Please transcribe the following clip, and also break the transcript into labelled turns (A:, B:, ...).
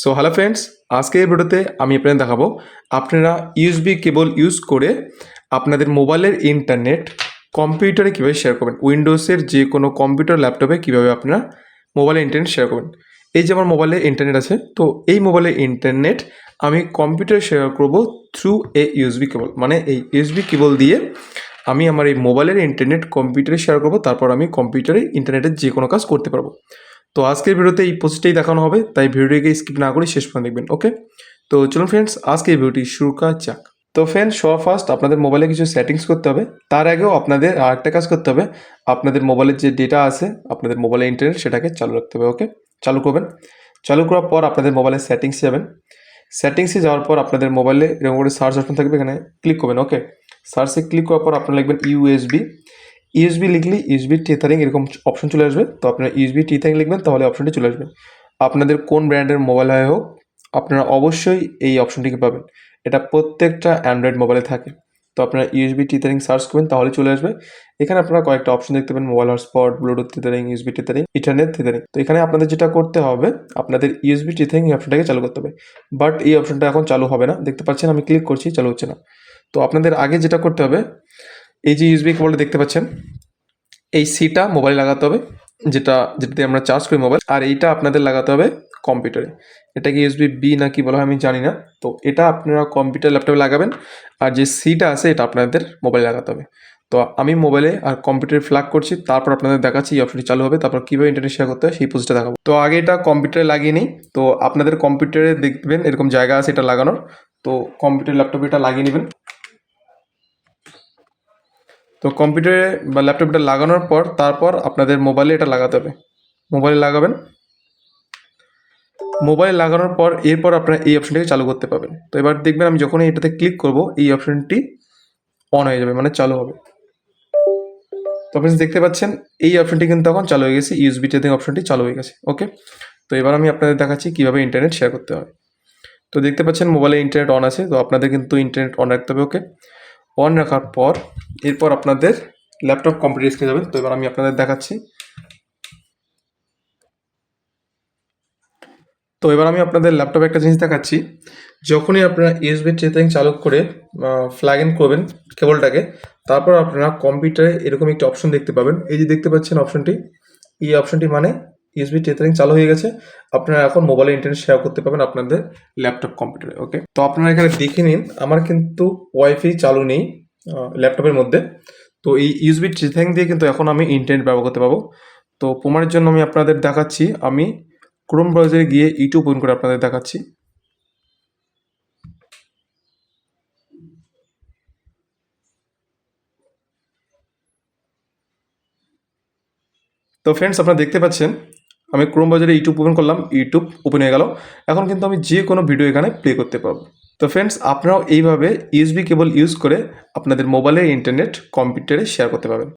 A: So hello friends আজকে এই ভিডিওতে আমি আপনাদের দেখাবো, আপনারা ইউএসবি কেবল ইউজ করে আপনাদের মোবাইলের ইন্টারনেট কম্পিউটারে কীভাবে শেয়ার করবেন উইন্ডোজের যে কোনো কম্পিউটার ল্যাপটপে কীভাবে আপনারা মোবাইলে ইন্টারনেট শেয়ার করবেন। এই যে আমার মোবাইলে ইন্টারনেট আছে, তো এই মোবাইলে ইন্টারনেট আমি কম্পিউটারে শেয়ার করব থ্রু এ ইউএসবি কেবল মানে এই ইউএসবি কেবল দিয়ে আমি আমার এই মোবাইলের ইন্টারনেট কম্পিউটারে শেয়ার করব, তারপর আমি কম্পিউটারে ইন্টারনেটের যে কোনো কাজ করতে পারব। তো আজকের ভিডিওতে এই পোস্টটাই দেখানো হবে, তাই ভিডিওটিকে স্কিপ না করে শেষ পর্যন্ত দেখবেন ওকে তো চলুন ফ্রেন্ডস আজকে এই ভিডিওটি শুরু করা যাক। তো ফ্রেন্ডস সবার ফার্স্ট আপনাদের মোবাইলে কিছু সেটিংস করতে হবে, তার আগেও আপনাদের আরেকটা কাজ করতে হবে, আপনাদের মোবাইলের যে ডেটা আছে, আপনাদের মোবাইলে ইন্টারনেট সেটাকে চালু রাখতে হবে ওকে চালু করবেন। চালু করার পর আপনাদের মোবাইলের সেটিংসে যাবেন। সেটিংসে যাওয়ার পর আপনাদের মোবাইলে এরকম করে সার্চ অপশন থাকবে, এখানে ক্লিক করবেন ওকে সার্চে ক্লিক করার পর আপনারা লিখবেন ইউএসবি ইউএসবি লিখলে ইউএসবি টেথারিং এরকম অপশন চলে আসবে। তো আপনারা ইউএসবি টেথারিং লিখবেন, তাহলে অপশনটি চলে আসবে। আপনাদের কোন ব্র্যান্ডের মোবাইল হয় হোক, আপনারা অবশ্যই এই অপশনটিকে পাবেন। এটা প্রত্যেকটা অ্যান্ড্রয়েড মোবাইলে থাকে। তো আপনারা ইউএসবি টিথারিং সার্চ করবেন, তাহলে চলে আসবে। এখানে আপনারা কয়েকটা অপশন দেখতে পাবেন mobile hotspot bluetooth tethering USB tethering internet tethering তো এখানে আপনাদের যেটা করতে হবে, আপনাদের ইউএসবি এই অপশনটাকে চালু করতে হবে। বাট এই অপশনটা এখন চালু হবে না। দেখতে পাচ্ছেন, আমি ক্লিক করছি, চালু হচ্ছে না। তো আপনাদের আগে যেটা করতে হবে এই যে ইউএসবি কেবলটা দেখতে পাচ্ছেন, এই সিটা মোবাইলে লাগাতে হবে, যেটা যেটা দিয়ে আমরা চার্জ করি মোবাইল আর এইটা আপনাদের লাগাতে হবে কম্পিউটারে এটা কি ইউএসবি বি না কি বলা হয় আমি জানি না। তো এটা আপনারা কম্পিউটার ল্যাপটপে লাগাবেন, আর যে সিটা আছে এটা আপনাদের মোবাইলে লাগাতে হবে। তো আমি মোবাইলে আর কম্পিউটারে ফ্ল্যাগ করছি, তারপর আপনাদের দেখাচ্ছি এই অপশনটি চালু হবে, তারপর কীভাবে ইন্টারনেট শেয়ার করতে হয় সেই পোস্টটা দেখাবো। তো আগে এটা কম্পিউটারে লাগিয়ে নিই, তো আপনাদের কম্পিউটারে দেখবেন এরকম জায়গা আছে এটা লাগানোর, তো কম্পিউটার ল্যাপটপে এটা লাগিয়ে নেবেন। তো কম্পিউটারে বা ল্যাপটপটা লাগানোর পর, তারপর আপনাদের মোবাইলে এটা লাগাতে হবে। মোবাইলে লাগাবেন। মোবাইল লাগানোর পর, এরপর আপনারা এই অপশনটাকে চালু করতে পারবেন। তো এবার দেখবেন আমি যখনই এটাতে ক্লিক করব, এই অপশনটি অন হয়ে যাবে মানে চালু হবে। তো আপনি দেখতে পাচ্ছেন, এই অপশনটি কিন্তু তখন চালু হয়ে গেছে ইউএসবি টেদিং অপশনটি চালু হয়ে গেছে ওকে তো এবার আমি আপনাদের দেখাচ্ছি কীভাবে ইন্টারনেট শেয়ার করতে হয়। তো দেখতে পাচ্ছেন মোবাইলে ইন্টারনেট অন আছে, তো আপনাদের কিন্তু ইন্টারনেট অন রাখতে হবে ওকে অন রাখার পর এরপর আপনাদের ল্যাপটপ কম্পিউটার স্ক্রিনে যাবেন তো এবার আমি আপনাদের দেখাচ্ছি। তো এবার আমি আপনাদের ল্যাপটপে একটা জিনিস দেখাচ্ছি। যখনই আপনারা ইউএসবি ট্রেথিং চালু করে ফ্ল্যাগ ইন করবেন কেবলটাকে, তারপর আপনারা কম্পিউটারে এরকম একটি অপশন দেখতে পাবেন। এই যে দেখতে পাচ্ছেন অপশনটি এই অপশনটি মানে ইউএসবি টেথারিং চালু হয়ে গেছে। আপনারা এখন মোবাইলে ইন্টারনেট শেয়ার করতে পারবেন আপনাদের ল্যাপটপ কম্পিউটারে ওকে তো আপনারা এখানে দেখে নিন, আমার কিন্তু ওয়াইফাই চালু নেই ল্যাপটপের মধ্যে। তো এই ইউএসবি টেথারিং দিয়ে কিন্তু এখন আমি ইন্টারনেট ব্যবহার করতে পারব। তো প্রমাণের জন্য আমি আপনাদের দেখাচ্ছি, আমি ক্রোম ব্রাউজারে গিয়ে ইউটিউব ওপেন করে আপনাদের দেখাচ্ছি। তো ফ্রেন্ডস আপনারা দেখতে পাচ্ছেন আমি ক্রোম বাজারে ইউটিউব ওপেন করলাম ইউটিউব ওপেন হয়ে গেল। এখন কিন্তু আমি যে কোনো ভিডিও এখানে প্লে করতে পারব। তো ফ্রেন্ডস আপনারাও এইভাবে ইউএসবি কেবল ইউজ করে আপনাদের মোবাইলে ইন্টারনেট কম্পিউটারে শেয়ার করতে পারবেন।